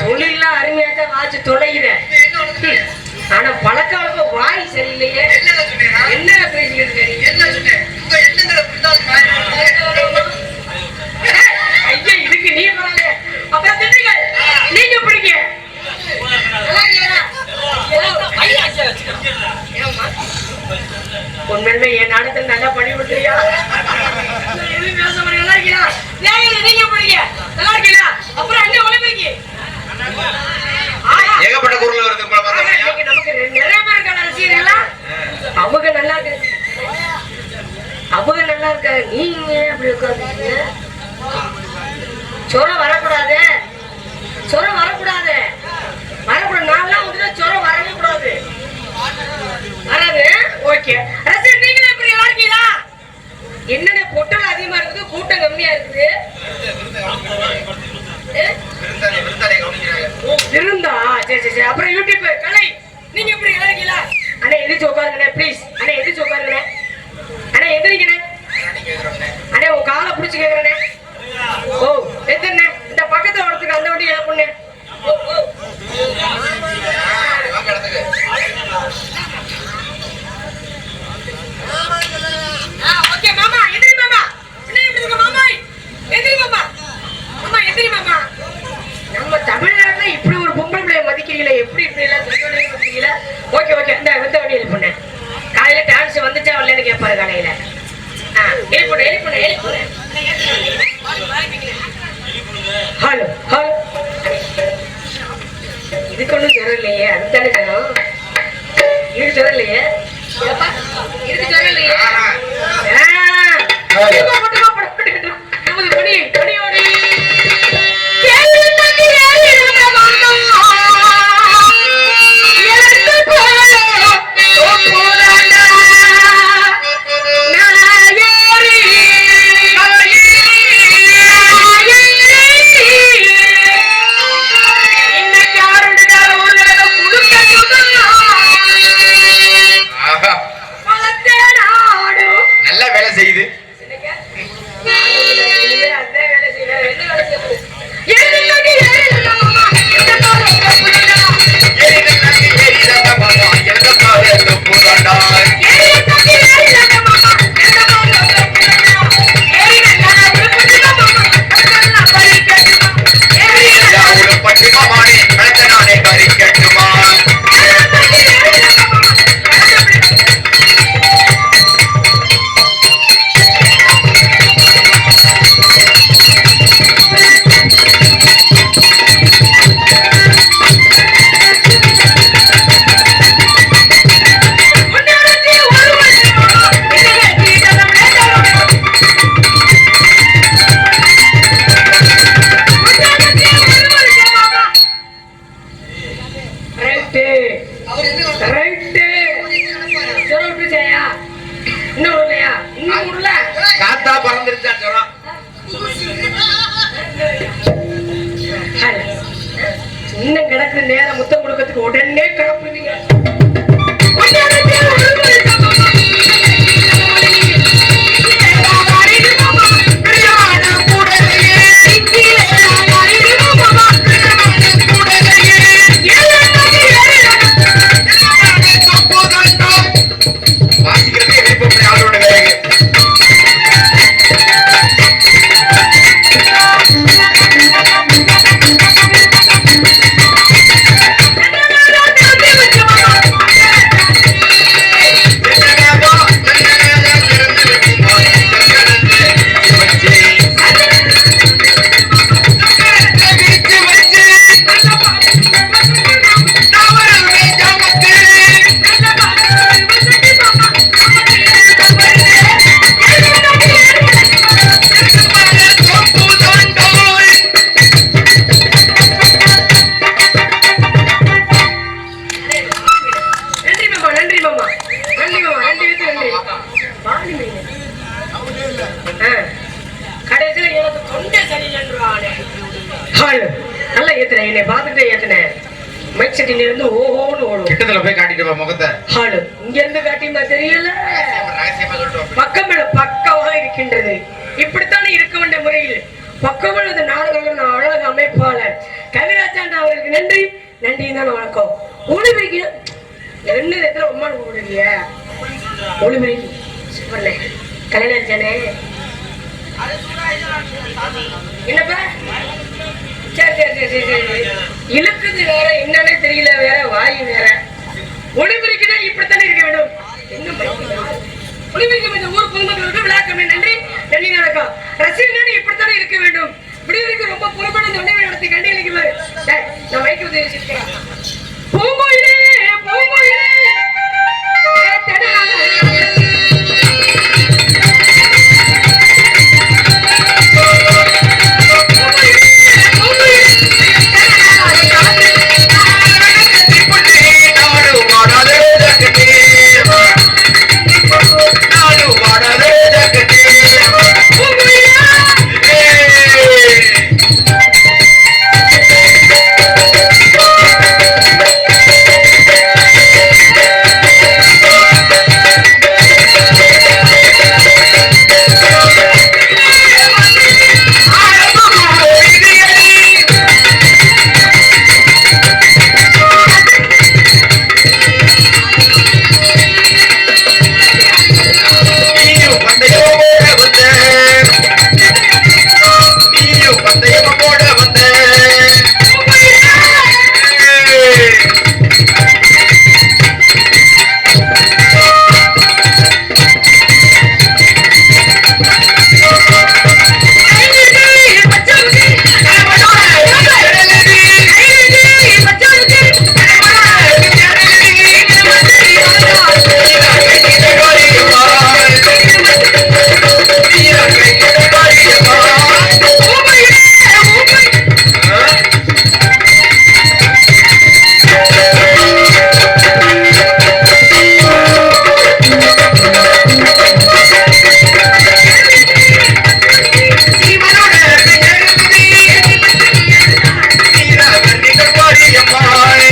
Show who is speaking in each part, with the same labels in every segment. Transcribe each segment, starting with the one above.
Speaker 1: தொழிலாம் அருமையா தான் வாச்சு தொலைகிறேன் ஆனா பழக்க வழக்கம் வாய் சரியில்லையே. என்ன பேசிக்கிட்டு இருக்கீங்க ஐயா இதுக்கு நீ வராத அப்புறம் நீங்க பிடிக்க உண்மையிலுமே என் நாடத்தில் நல்லா பண்ணி விட்டுறியா எதுவும் பேச இருக்கீங்களா நீங்க பிடிக்க நல்லா இருக்கீங்களா? அப்புறம் ஒளிபெருக்கி ஆஹா.
Speaker 2: ஏகப்பட்ட குரல் வருது
Speaker 1: நமக்கு நிறைய பேர் இருக்காங்க ரசிகர்களா அவங்க நல்லா இருக்கு. அவங்க நல்லா இருக்காங்க நீங்க அப்படி உட்காந்துருக்கீங்க சொரம் வரக்கூடாது. சொரம் வரக்கூடாது. வரக்கூடாது. நான்லாம் வந்து சொரம் வரவே கூடாது. வராது ஓகே. சரி அப்புறம் யூடியூப் கலை நீங்க எப்படி நல்லா இருக்கீங்களா அண்ணா எதிர்த்து உட்காருங்கண்ணே ப்ளீஸ் அண்ணா எதிர்த்து உட்காருங்கண்ணே. அண்ணா எந்திரிக்கண்ணே அண்ணே உன் காலை பிடிச்சி கேக்குறேண்ணே. ஹலோ ஹலோ இதுக்கு ஒன்றும் ஜுரம் இல்லையே அதுதானே ஜுரம்? இதுக்கு ஜுரம் இல்லையே? ஏப்பா, இதுக்கு ஜுரம் இல்லையே? நேரம் முத்தம் கொடுக்கறதுக்கு உடனே கிளப்புவீங்க நல்லா ஏத்துனேன் என்னை பார்த்துட்டே ஏத்துனேன் மைக் செட்டில இருந்து ஓஹோன்னு ஓடும்.
Speaker 2: கிட்டத்துல போய் காட்டிட்டு வா முகத்தை.
Speaker 1: ஹாலு இங்க இருந்து காட்டியுமா தெரியல?
Speaker 2: வா.
Speaker 1: பக்கமேல பக்கமாக இருக்கின்றது. இப்படித்தான் இருக்க வேண்டிய முறையில். பக்கமேல நாடுகள் அழகு அமைப்பாளர். கவிராஜாண்டா அவர்களுக்கு நன்றி. நன்றி தான் வணக்கம். ஒளிபெருக்கி என்ன இடத்துல ஆச்சானே என்னப்பா? இழுக்குது வேற என்னன்னே தெரியல வேற வாய் வேற. ஒளிபெருக்கினா இப்படித்தானே இருக்க வேண்டும். என்ன இந்த ஊர் பொதுமக்களுக்கு விழாக்கமே நன்றி. நன்றி வணக்கம். ரசிகர்கள் இப்படித்தானே இருக்க வேண்டும். விடுதலைக்கு ரொம்ப புறப்பட இந்த உணவை நடத்தி கண்டிப்பாரு அளிக்குமாறு டேய், நான் மைக்கு இது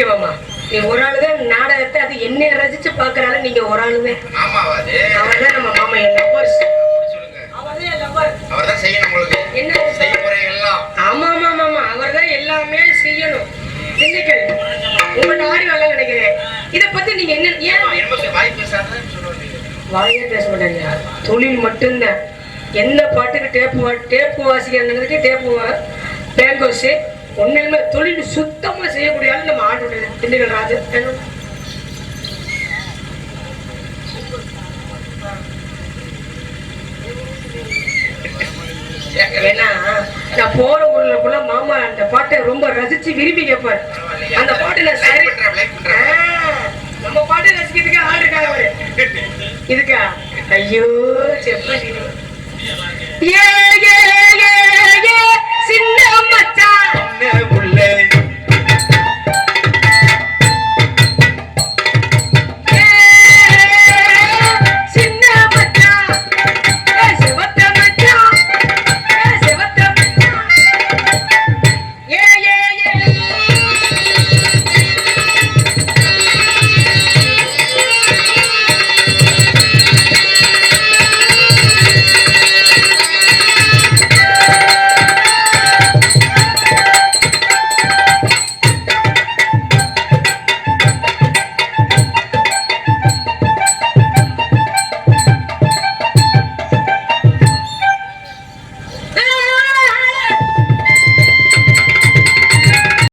Speaker 1: ஓகே மாமா. நீ ஒரு ஆளு தான் நாடகத்தை அது என்னை ரசிச்சு பாக்குறால நீங்க ஒரு ஆளு தான் அவர் தான் நம்ம மாமா என் லவ்வர்ஸ் அவர் தான்
Speaker 2: செய்யணும் உங்களுக்கு.
Speaker 1: என்ன?
Speaker 2: செய்முறை எல்லாம்.
Speaker 1: ஆமா ஆமா ஆமா அவர் தான் எல்லாமே செய்யணும். திண்டுக்கல். உங்கள்ட்ட ஆடி வரல நினைக்கிறேன். இத பத்தி நீங்க என்ன ஏன்?
Speaker 2: வாய்
Speaker 1: பேச மாட்டாங்க. தொழில் மட்டும்தான். என்ன பாட்டுக்கு டேப்பு வா- டேப்பு வாசிக்கிறதுக்கு டேப்பு பேங்கோஸ் ஒன்றுமே தொழில் சுத்தமா செய்யக்கூடிய ஆள் நம்ம ஆட்டோட திண்டுக்கல் ராஜு? ஏன்னா நான் போற ஊர்ல கூட மாமா அந்த பாட்டை ரொம்ப ரசிச்சு விரும்பி கேட்பாரு அந்த பாட்டு நான் சரி நம்ம பாட்டு ரசிக்கிறதுக்கு ஆள் இருக்காங்க அவரு? இதுக்கா? ஐயோ செப்ப ஏ ஏ ஏ ஏ சின்ன